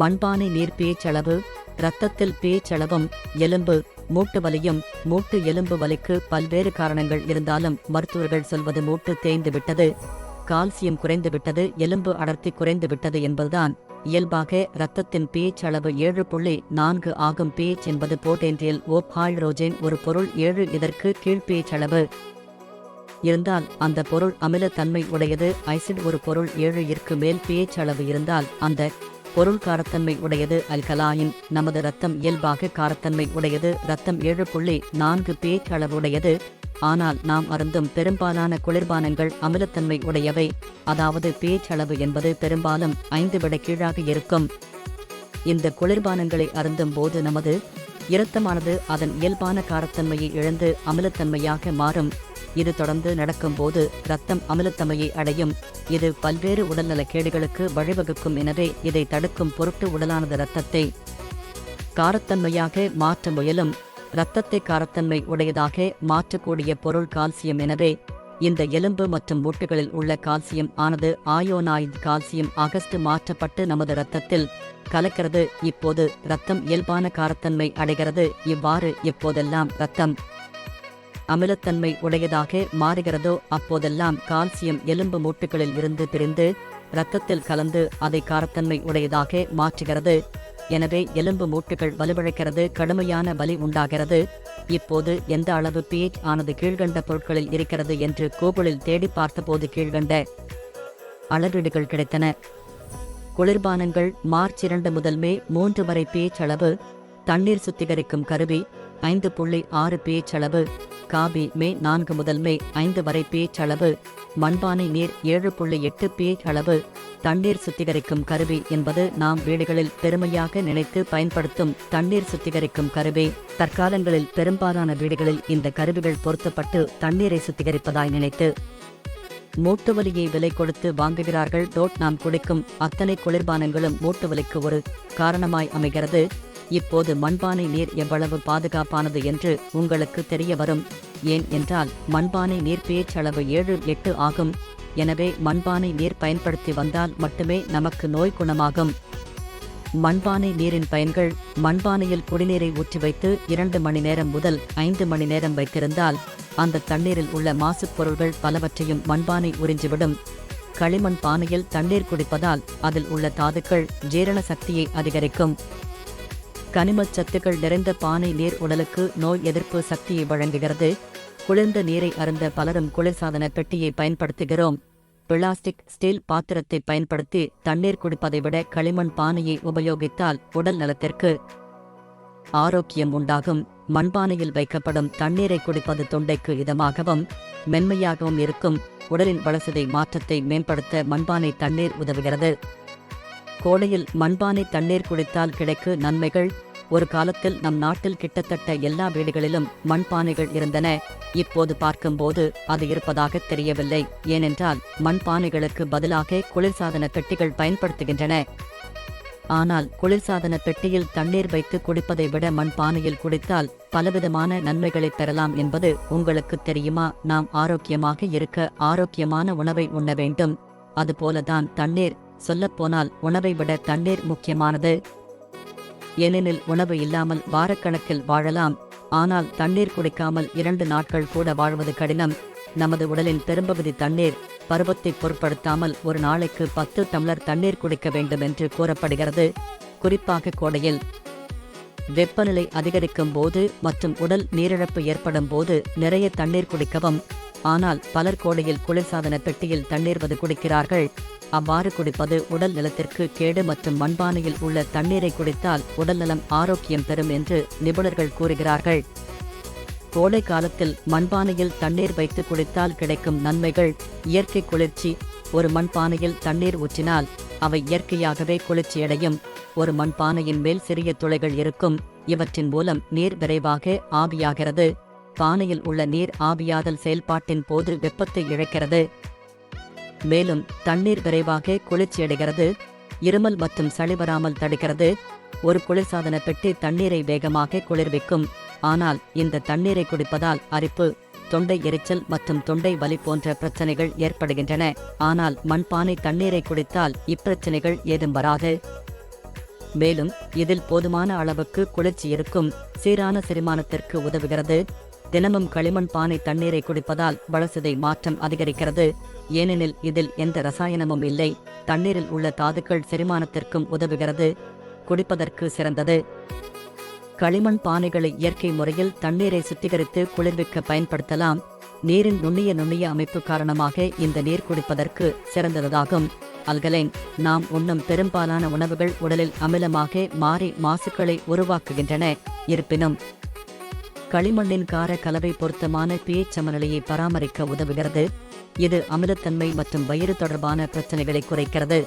மண்பானை நீர் பேச்சளவு இரத்தத்தில் பேச்சளவும் எலும்பு மூட்டு வலியும் மூட்டு எலும்பு வலிக்கு பல்வேறு காரணங்கள் இருந்தாலும் மருத்துவர்கள் சொல்வது மூட்டு தேய்ந்து விட்டது கால்சியம் குறைந்துவிட்டது எலும்பு அடர்த்தி குறைந்து விட்டது என்பதுதான். இயல்பாக இரத்தத்தின் பேச் அளவு ஏழு புள்ளி நான்கு ஆகும் பேச் என்பது போட்டேன்றியல் ஓப் ஹாய்ட்ரோஜன் ஒரு பொருள் ஏழு இதற்கு கீழ் பேச் அளவு இருந்தால் அந்த பொருள் அமிலத்தன்மை உடையது ஐசிட் ஒரு பொருள் ஏழு இற்கு மேல் பேச் அளவு இருந்தால் அந்த பொருள் காரத்தன்மை உடையது அல்கலாயின் நமது ரத்தம் இயல்பாக காரத்தன்மை உடையது. ரத்தம் ஏழு புள்ளி நான்கு பேச் அளவுடையது. ஆனால் நாம் அருந்தும் பெரும்பாலான குளிர்பானங்கள் அமிலத்தன்மை உடையவை. அதாவது பேச் அளவு என்பது பெரும்பாலும் ஐந்து விட கீழாக இருக்கும். இந்த குளிர்பானங்களை அருந்தும் போது நமது இரத்தமானது அதன் இயல்பான காரத்தன்மையை இழந்து அமிலத்தன்மையாக மாறும். இது தொடர்ந்து நடக்கும்போது ரத்தம் அமிலத்தமையை அடையும். இது பல்வேறு உடல்நலக்கேடுகளுக்கு வழிவகுக்கும் எனவே இதை தடுக்கும் பொருட்டு உடலானது இரத்தத்தை காரத்தன்மையாக மாற்ற முயலும். இரத்தத்தை காரத்தன்மை உடையதாக மாற்றக்கூடிய பொருள் கால்சியம் எனவே இந்த எலும்பு மற்றும் மூட்டுகளில் உள்ள கால்சியம் ஆனது ஆயோனாய்டு கால்சியம் ஆகஸ்ட் மாற்றப்பட்டு நமது இரத்தத்தில் கலக்கிறது. இப்போது இரத்தம் இயல்பான காரத்தன்மை அடைகிறது. இவ்வாறு எப்போதெல்லாம் இரத்தம் அமிலத்தன்மை உடையதாக மாறுகிறதோ அப்போதெல்லாம் கால்சியம் எலும்பு மூட்டுகளில் இருந்து பிரிந்து இரத்தத்தில் கலந்து அதை காரத்தன்மை உடையதாக மாற்றுகிறது. எனவே எலும்பு மூட்டுகள் வலுவிழக்கிறது கடுமையான வலி உண்டாகிறது. இப்போது எந்த அளவு பிஎச் ஆனது கீழ்கண்ட பொருட்களில் இருக்கிறது என்று கூகுளில் தேடி பார்த்தபோது கீழ்கண்ட அளவீடுகள் கிடைத்தன. குளிர்பானங்கள் மார்ச் இரண்டு முதல் மே மூன்று வரை பிஎச் அளவு தண்ணீர் சுத்திகரிக்கும் கருவி ஐந்து புள்ளி ஆறு பிஎச் அளவு காபி மே நான்கு முதல் மே ஐந்து வரை பேச் அளவு மண்பானை நீர் ஏழு புள்ளி எட்டு பேச் அளவு தண்ணீர் சுத்திகரிக்கும் கருவி என்பது நாம் வீடுகளில் பெருமையாக நினைத்து பயன்படுத்தும் தண்ணீர் சுத்திகரிக்கும் கருவி. தற்காலங்களில் பெரும்பாலான வீடுகளில் இந்த கருவிகள் பொருத்தப்பட்டு தண்ணீரை சுத்திகரிப்பதாய் நினைத்து மூட்டு வலியை விலை கொடுத்து வாங்குகிறார்கள். டோட் நாம் குடிக்கும் அத்தனை குளிர்பானங்களும் மூட்டு வலிக்கு ஒரு காரணமாய் அமைகிறது. இப்போது மண்பானை நீர் எவ்வளவு பாதுகாப்பானது என்று உங்களுக்கு தெரிய வரும். ஏன் என்றால் மண்பானை நீர் பேச்சளவு ஏழு எட்டு ஆகும். எனவே மண்பானை நீர் பயன்படுத்தி வந்தால் மட்டுமே நமக்கு நோய் குணமாகும். மண்பானை நீரின் பயன்கள் மண்பானையில் குடிநீரை ஊற்றி வைத்து இரண்டு மணி நேரம் முதல் ஐந்து மணி நேரம் வைத்திருந்தால் அந்த தண்ணீரில் உள்ள மாசுப் பொருள்கள் பலவற்றையும் மண்பானை உறிஞ்சிவிடும். களிமண் பானையில் தண்ணீர் குடிப்பதால் அதில் உள்ள தாதுக்கள் ஜீரண சக்தியை அதிகரிக்கும். கனிமச் சத்துக்கள் நிறைந்த பானை நீர் உடலுக்கு நோய் எதிர்ப்பு சக்தியை வழங்குகிறது. குளிர்ந்த நீரை அருந்த பலரும் குளிர்சாதன பெட்டியை பயன்படுத்துகிறோம். பிளாஸ்டிக் ஸ்டீல் பாத்திரத்தை பயன்படுத்தி தண்ணீர் குடிப்பதை விட களிமண் பானையை உபயோகித்தால் உடல் நலத்திற்கு ஆரோக்கியம் உண்டாகும். மண்பானையில் வைக்கப்படும் தண்ணீரை குடிப்பது தொண்டைக்கு இதமாகவும் மென்மையாகவும் இருக்கும். உடலின் வளசதை மாற்றத்தை மேம்படுத்த மண்பானை தண்ணீர் உதவுகிறது. கோடையில் மண்பானை தண்ணீர் குடித்தால் கிடைக்கு நன்மைகள். ஒரு காலத்தில் நம் நாட்டில் கிட்டத்தட்ட எல்லா வீடுகளிலும் மண்பானைகள் இருந்தன. இப்போது பார்க்கும்போது அது இருப்பதாக தெரியவில்லை. ஏனென்றால் மண்பானைகளுக்கு பதிலாக குளிர்சாதன பெட்டிகள் பயன்படுத்துகின்றன. ஆனால் குளிர்சாதன பெட்டியில் தண்ணீர் வைத்து குடிப்பதை விட மண்பானையில் குடித்தால் பலவிதமான நன்மைகளை பெறலாம் என்பது உங்களுக்கு தெரியுமா? நாம் ஆரோக்கியமாக இருக்க ஆரோக்கியமான உணவை உண்ண வேண்டும். அதுபோலதான் தண்ணீர் சொல்லப்போனால் உணவை விட தண்ணீர் முக்கியமானது. ஏனெனில் உணவு இல்லாமல் வாரக்கணக்கில் வாழலாம். ஆனால் தண்ணீர் குடிக்காமல் இரண்டு நாட்கள் கூட வாழ்வது கடினம். நமது உடலின் பெரும்பகுதி தண்ணீர் பருவத்தை பொருட்படுத்தாமல் ஒரு நாளைக்கு பத்து டம்ளர் தண்ணீர் குடிக்க வேண்டும் என்று கூறப்படுகிறது. குறிப்பாக கோடையில். வெப்பநிலை அதிகரிக்கும் போது மற்றும் உடல் நீரிழப்பு ஏற்படும் போது நிறைய தண்ணீர் குடிக்கவும். ஆனால் பலர் கோடையில் குளிர்சாதன பெட்டியில் தண்ணீர்வது குடிக்கிறார்கள். அவ்வாறு குடிப்பது உடல் நலத்திற்கு கேடு மற்றும் மண்பானையில் உள்ள தண்ணீரை குடித்தால் உடல்நலம் ஆரோக்கியம் பெறும் என்று நிபுணர்கள் கூறுகிறார்கள். கோடை காலத்தில் மண்பானையில் தண்ணீர் வைத்து குடித்தால் கிடைக்கும் நன்மைகள் இயற்கை குளிர்ச்சி. ஒரு மண்பானையில் தண்ணீர் ஊற்றினால் அவை இயற்கையாகவே குளிர்ச்சியடையும். ஒரு மண்பானையின் மேல் சிறிய துளைகள் இருக்கும். இவற்றின் மூலம் நீர் விரைவாக ஆவியாகிறது. பானையில் உள்ள நீர் ஆவியாதல் செயல்பாட்டின் போது வெப்பத்தை இழக்கிறது. மேலும் தண்ணீர் விரைவாக குளிர்ச்சியடைகிறது. இருமல் மற்றும் சளி வராமல் தடுக்கிறது. ஒரு குளிர்சாதன பெட்டி தண்ணீரை வேகமாக குளிர்விக்கும். ஆனால் இந்த தண்ணீரை குடிப்பதால் அரிப்பு தொண்டை எரிச்சல் மற்றும் தொண்டை வலி போன்ற பிரச்சனைகள் ஏற்படுகின்றன. ஆனால் மண்பானை தண்ணீரை குடித்தால் இப்பிரச்சனைகள் ஏதும் வராது. மேலும் இதில் போதுமான அளவுக்கு குளிர்ச்சி இருக்கும். சீரான செரிமானத்திற்கு உதவுகிறது. தினமும் களிமண் பானை தண்ணீரை குடிப்பதால் வளர்சிதை மாற்றம் அதிகரிக்கிறது. ஏனெனில் இதில் எந்த ரசாயனமும் இல்லை. தண்ணீரில் உள்ள தாதுக்கள் செரிமானத்திற்கும் உதவுகிறது. குடிப்பதற்கு சிறந்தது. களிமண் பானைகளை இயற்கை முறையில் தண்ணீரை சுத்திகரித்து குளிர்விக்க பயன்படுத்தலாம். நீரின் நுண்ணிய நுண்ணிய அமைப்பு காரணமாக இந்த நீர் குடிப்பதற்கு சிறந்ததாகும். அல்கலைன் நாம் உண்ணும் பெரும்பாலான உணவுகள் உடலில் அமிலமாக மாறி மாசுக்களை உருவாக்குகின்றன. இருப்பினும் களிமண்ணின் கார கலவை பொருத்தமான pH சமநிலையை பராமரிக்க உதவுகிறது. இது அமிலத்தன்மை மற்றும் வயிறு தொடர்பான பிரச்சனைகளை குறைக்கிறது.